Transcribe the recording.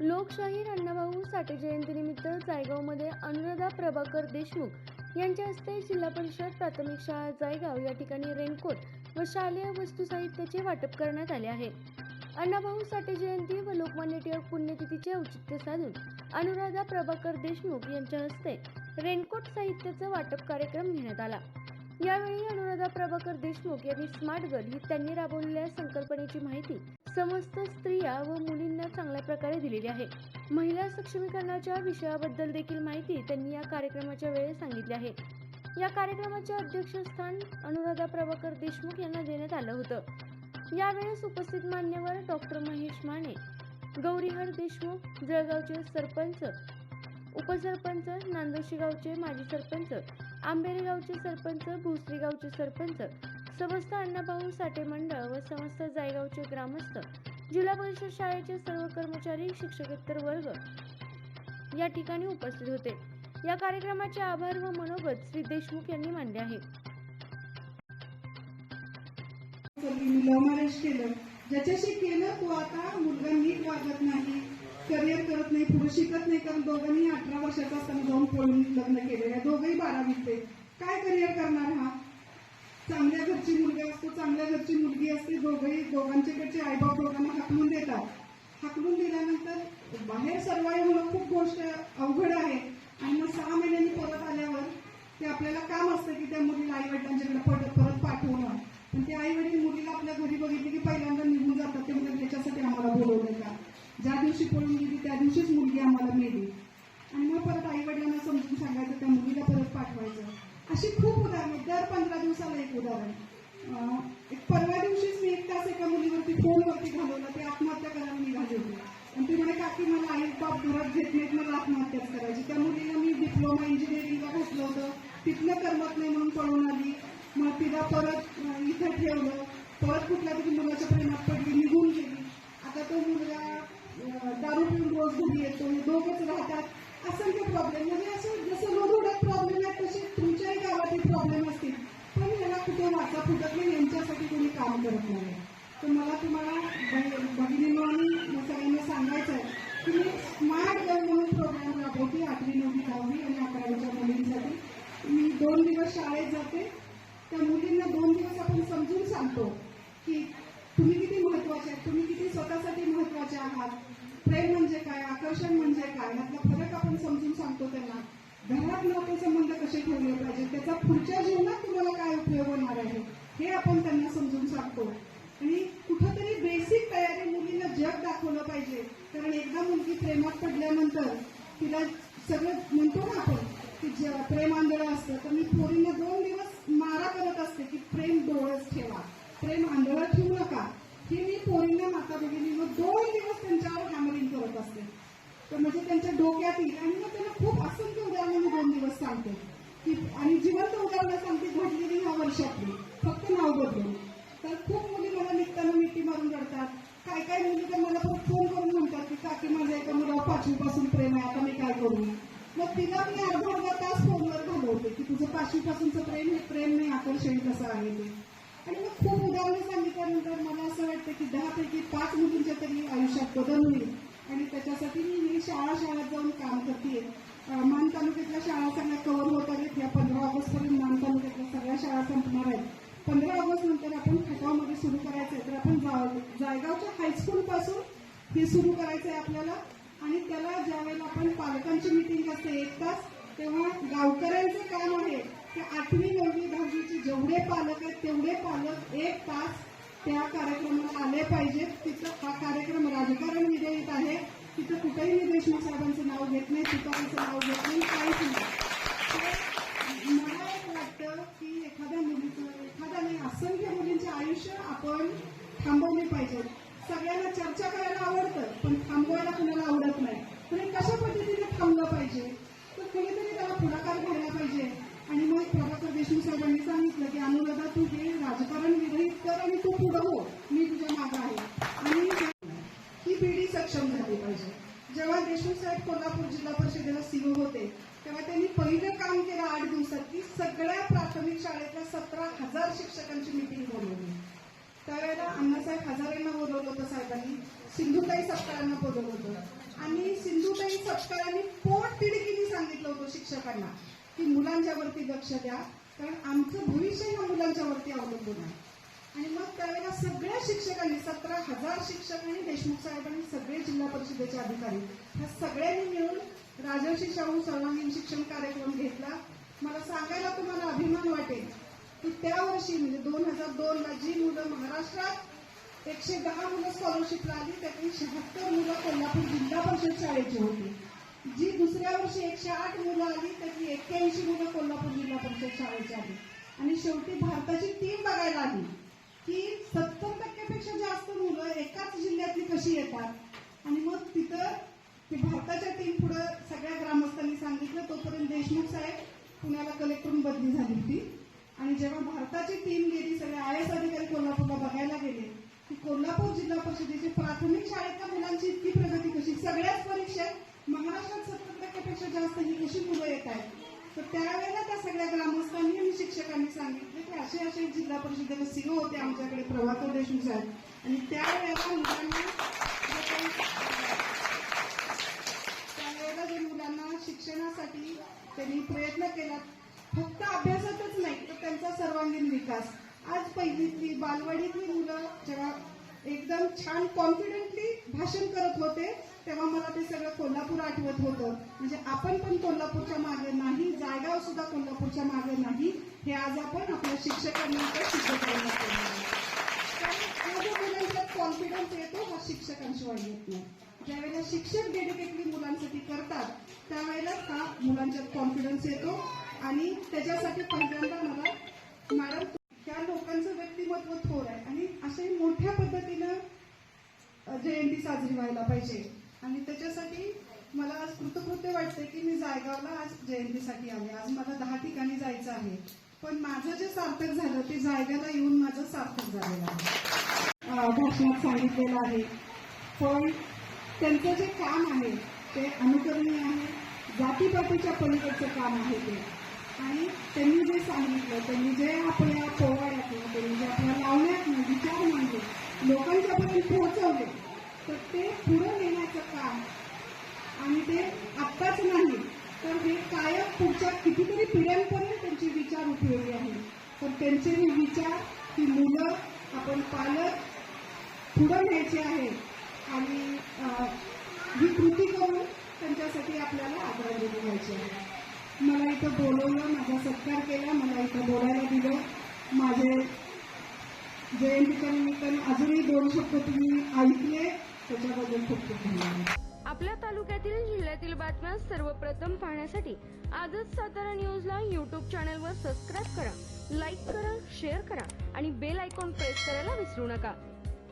लोकशाहीर अण्णाभाऊ साठे जयंतीनिमित्त जायगावमध्ये अनुराधा प्रभाकर देशमुख यांच्या हस्ते जिल्हा परिषद प्राथमिक शाळा जायगाव या ठिकाणी रेनकोट व शालेय वस्तू साहित्याचे वाटप करण्यात आले आहे. अण्णाभाऊ साठे जयंती व लोकमान्य टिळक पुण्यतिथीचे औचित्य साधून अनुराधा प्रभाकर देशमुख यांच्या हस्ते रेनकोट साहित्याचं वाटप कार्यक्रम घेण्यात आला. यावेळी अनुराधा प्रभाकर देशमुख यांनी स्मार्ट गर्ल ही त्यांनी राबवलेल्या संकल्पनेची माहिती समस्त स्त्रिया व मुलींना चांगल्या प्रकारे दिलेली आहे. महिला सक्षमीकरणाच्या विषयाबद्दल देखील माहिती त्यांनी या कार्यक्रमाच्या वेळेस सांगितली आहे. या कार्यक्रमाचे अध्यक्षस्थान अनुराधा प्रभाकर देशमुख यांना देण्यात आलं होतं. यावेळेस उपस्थित मान्यवर डॉक्टर महेश माने गौरीहर देशमुख जळगावचे सरपंच उपसरपंच नांदोशी गावचे माजी सरपंच आंबेरे गावचे सरपंच भोसरी गावचे सरपंच समस्त अण्णाभाऊ साठे मंडळ व समस्त जायगावचे ग्रामस्थ जिल्हा परिषद शाळेचे सर्व कर्मचारी शिक्षकेतर वर्ग या ठिकाणी उपस्थित होते. या कार्यक्रमाचे आभार व मनोगत श्री देशमुख यांनी मानले आहे. ज्याच्याशी केलं तो आता मुलगा नीट करिअर करत नाही पुढे शिकत नाही कारण दोघांनी अठरा वर्षाचा असताना जाऊन पळून लग्न केलेलं आहे. दोघंही बारावीत काय करिअर करणार हा? चांगल्या घरची मुलगी असतो चांगल्या घरची मुलगी असते दोघंही दोघांच्याकडचे आईबाप दोघांना हाकलून देतात. हाकलून दिल्यानंतर बाहेर सर्वाईव्ह होणं खूप गोष्ट अवघड आहे. आणि मग सहा महिन्यांनी परत आल्यावर ते आपल्याला काम असतं की त्या मुलीला आई वडिलांच्याकडे परत परत पाठवणं. पण ते आई वडील मुलीला आपल्या घरी बघितली की पहिल्यांदा निघून जातात ते म्हणजे त्याच्यासाठी आम्हाला बोलवलं का? ज्या दिवशी पळून गेली त्या दिवशीच मुलगी आम्हाला मिळली आणि मग परत आई वडिलांना समजून सांगायचं त्या मुलीला परत पाठवायचं. अशी खूप उदाहरणं दर पंधरा दिवसाला एक उदाहरण. एक परवा दिवशीच मी एक तास एका मुलीवरती फोनवरती घालवलं ते आत्महत्या करायला निघाली होती. आणि ती म्हणे काकी मला आई बाप घरात घेत नाहीत मला आत्महत्याच करायची. त्या मुलीला मी डिप्लोमा इंजिनिअरिंगला घातलं होतं. तिथलं करमत नाही म्हणून पळून आली. मग तिला परत इथं ठेवलं. परत कुठल्या तरी मुलाच्या प्रेमात पडली निघून गेली. आता तो मुलगा दारू पिऊन रोज घरी येतो हे दोघंच राहतात. असंख्य प्रॉब्लेम म्हणजे असं जसं रोडोड्यात प्रॉब्लेम आहेत तसे तुमच्याही गावातील प्रॉब्लेम असतील. पण याला कुठे वाचा फुटत नाही यांच्यासाठी कोणी काम करत नाही. तर मला तुम्हाला बहि- भगिनींनो आणि सगळ्यांना सांगायचं आहे की मी स्मार्ट गर्ल म्हणून प्रोग्राम राबवते आठवी नववी दहावी आणि अकरावीच्या मुलींसाठी मी दोन दिवस शाळेत जाते त्या मुलींना दोन दिवस आपण समजून सांगतो की तुम्ही किती महत्त्वाचे आहेत तुम्ही किती स्वतःसाठी महत्त्वाचे आहात प्रेम म्हणजे काय आकर्षण म्हणजे काय यातला फरक आपण समजून सांगतो त्यांना घरात नातेसंबंध कसे ठेवले पाहिजे? त्याचा पुढच्या जीवनात तुम्हाला काय उपयोग होणार आहे? हे आपण त्यांना समजून सांगतो. आणि कुठंतरी बेसिक तयारी मुलीला जग दाखवलं पाहिजे. कारण एकदा मुलगी प्रेमात पडल्यानंतर तिला सगळं म्हणतो ना आपण की ज- प्रेम आंधळं असतं तर मी पोरींना दोन दिवस मारा करत असते की प्रेम डोळस ठेवा. प्रेम आंधळं ठेवू नका. ही मी पोरींना माता भगिनींना दोन दिवस त्यांच्यावर हॅमरिंग करत असते. तर म्हणजे त्यांच्या डोक्यात येईल आणि मग त्यांना खूप असंख्य उदाहरणं मी दोन दिवस सांगते. की आणि जिवंत उदाहरणं सांगते घडलेली ह्या वर्षातली. फक्त नाव बदलून. तर खूप मुली मला निघताना मिठी मारून रडतात. काय काय मुली तर मला परत फोन करून म्हणतात की काकी माझ्या एका मुलावर पाचवीपासून प्रेम आहे आता मी काय करू? मग तिला मी अर्धा अर्धा तास फोनवर घालवते की तुझं पाचवीपासूनचं प्रेम हे प्रेम नाही आकर्षण कसं आहे ते? आणि मग खूप उदाहरणं सांगितल्यानंतर मला असं वाटतं की दहापैकी पाच मुलींच्या तरी आयुष्यात बदल होईल. आणि त्याच्यासाठी मी ही शाळा शाळेत जाऊन काम करते मान तालुक्यातल्या पंधरा ऑगस्ट नंतर आपण खटावमध्ये सुरू करायचं आहे. तर आपण जायगावच्या हायस्कूल पासून हे सुरू करायचं आहे आपल्याला. आणि त्याला ज्या वेळेला आपण पालकांची मिटिंग असते एक तास तेव्हा गावकऱ्यांचं काम आहे की आठवी नववी दहावीचे जेवढे पालक आहेत तेवढे पालक एक तास त्या कार्यक्रमाला आले पाहिजेत. तिथं हा कार्यक्रम राजकारण विधेयक आहे. तिथं कुठेही मी देशमुख साहेबांचं नाव घेत नाही तुकारांचं नाव घेत नाही काहीच नाही तर मला एक वाटतं की एखाद्या मुलीचं एखाद्या नाही असंख्य मुलींचे आयुष्य आपण थांबवले पाहिजे सगळ्यांना चर्चा करायला आवडतं पण थांबवायला कुणाला आवडत नाही तर हे कशा पद्धतीने थांबलं पाहिजे तर कुणीतरी त्याला पुढाकार घ्यायला पाहिजे आणि मग प्रभाकर देशमुख साहेबांनी सांगितलं की अनुराधा तू हे राजकारण विरहित कर आणि तू पुढं हो मी तुझ्या मागं आहे आणि ही पिढी सक्षम झाली पाहिजे जेव्हा देशमुख साहेब कोल्हापूर जिल्हा परिषदेला सीओ होते तेव्हा त्यांनी पहिलं काम केलं आठ दिवसात की सगळ्या प्राथमिक शाळेतल्या सतरा हजार शिक्षकांची मिटिंग बोलवली. त्यावेळेला अण्णासाहेब हजारेंना बोलवलं होतं साहेबांनी. सिंधुताई सत्कारांना बोलवलं होतं. आणि सिंधुताई सपकाळांनी पोट तिडकीने सांगितलं होतं शिक्षकांना की मुलांच्यावरती लक्ष द्या कारण आमचं भविष्य या मुलांच्यावरती अवलंबून आहे. आणि मग त्यावेळेला सगळ्या शिक्षकांनी सतरा हजार शिक्षकांनी देशमुख साहेबांनी सगळे जिल्हा परिषदेचे अधिकारी ह्या सगळ्यांनी मिळून राजर्षी शाहू सर्वांगीण शिक्षण कार्यक्रम घेतला. मला सांगायला तुम्हाला अभिमान वाटेल की त्या वर्षी म्हणजे दोन हजार दोन ला जी मुलं महाराष्ट्रात एकशे दहा मुलं स्कॉलरशिपला आली त्यातली शहात्तर मुलं कोल्हापूर जिल्हा परिषद शाळेची होती. जी दुसऱ्या वर्षी एकशे आठ मुलं आली त्यातली एक्क्याऐंशी मुलं कोल्हापूर जिल्हा परिषद शाळेची आली. आणि शेवटी भारताची टीम बघायला आली की सत्तर टक्क्यापेक्षा जास्त मुलं एकाच जिल्ह्यातली कशी येतात? आणि मग तिथं ती भारताच्या टीम पुढं सगळ्या ग्रामस्थांनी सांगितलं तोपर्यंत देशमुख साहेब पुण्याला कलेक्टरून बदली झाली होती. आणि जेव्हा भारताची टीम गेली सगळे आय एस अधिकारी कोल्हापूरला बघायला गेले की कोल्हापूर जिल्हा परिषदेची प्राथमिक शाळेतल्या मुलांची इतकी प्रगती कशी? सगळ्याच परीक्षेत महाराष्ट्रात सत्तर टक्क्यापेक्षा जास्त ही कशी मुलं येत आहेत? तर त्यावेळेला त्या सगळ्या ग्रामस्थांनी आणि शिक्षकांनी सांगितलं की असे असे जिल्हा परिषदेचे सीओ होते आमच्याकडे प्रभाकर देशमुख साहेब. आणि त्यावेळेला मुलांना त्यावेळेला जे मुलांना शिक्षणासाठी त्यांनी प्रयत्न केला. फक्त अभ्यासातच नाही तर त्यांचा सर्वांगीण विकास. आज पहिलीतली बालवाडीतली मुलं जेव्हा एकदम छान कॉन्फिडेंटली भाषण करत होते तेव्हा मला ते सगळं कोल्हापूर आठवत होतं. म्हणजे आपण पण कोल्हापूरच्या मागे नाही जायगाव सुद्धा कोल्हापूरच्या मागे नाही. हे आज आपण आपल्या शिक्षकांना इथं सिद्ध करण्यात कॉन्फिडन्स येतो हा शिक्षकांशिवाय येत नाही. ज्यावेळेला शिक्षक डेडिकेटली मुलांसाठी करतात त्यावेळेला हा मुलांच्यात कॉन्फिडन्स येतो. आणि त्याच्यासाठी पहिल्यांदा मला मॅडम त्या लोकांचं व्यक्तिमत्व थोर आहे. आणि असे मोठ्या पद्धतीनं जयंती साजरी व्हायला पाहिजे. आणि त्याच्यासाठी मला आज कृतकृत्य वाटते की मी जायगावला आज जयंतीसाठी आले. आज मला दहा ठिकाणी जायचं आहे. पण माझं जे सार्थक झालं ते जायगाला येऊन माझं सार्थक झालेलं आहे. भाषणात सांगितलेलं आहे. पण त्यांचं जे काम आहे ते अनुकरणीय आहे जातीपातीच्या पलीकडचं काम आहे ते. आणि त्यांनी जे सांगितलं त्यांनी जे आपल्या पोवाड्यातनं त्यांनी जे आपल्या लावण्यातनं विचार मांडले लोकांच्यापर्यंत पोहोचवले तर ते पुढं नेण्याचं काम आणि ते आत्ताच नाही तर हे कायम पुढच्या कितीतरी पिढ्यांपर्यंत त्यांचे विचार उपयोगी आहे. तर त्यांचे हे विचार ही मुलं आपण पालक पुढं न्यायचे आहे. आणि ही कृती करून त्यांच्यासाठी आपल्याला आदरांजली द्यायची आहे मला इथं बोलवलं माझा सत्कार केला मला इथं बोलायला दिलं. माझे जयंतीच्या अजूनही दोन शब्द तुम्ही ऐकले त्याच्याबद्दल खूप खूप धन्यवाद. आपल्या तालुक्यातील जिल्ह्यातील बातम्या सर्वप्रथम पाहण्यासाठी आजच सातारा न्यूजला यूट्यूब चॅनलवर सबस्क्राईब करा लाईक करा शेअर करा आणि बेल आयकॉन प्रेस करायला विसरू नका.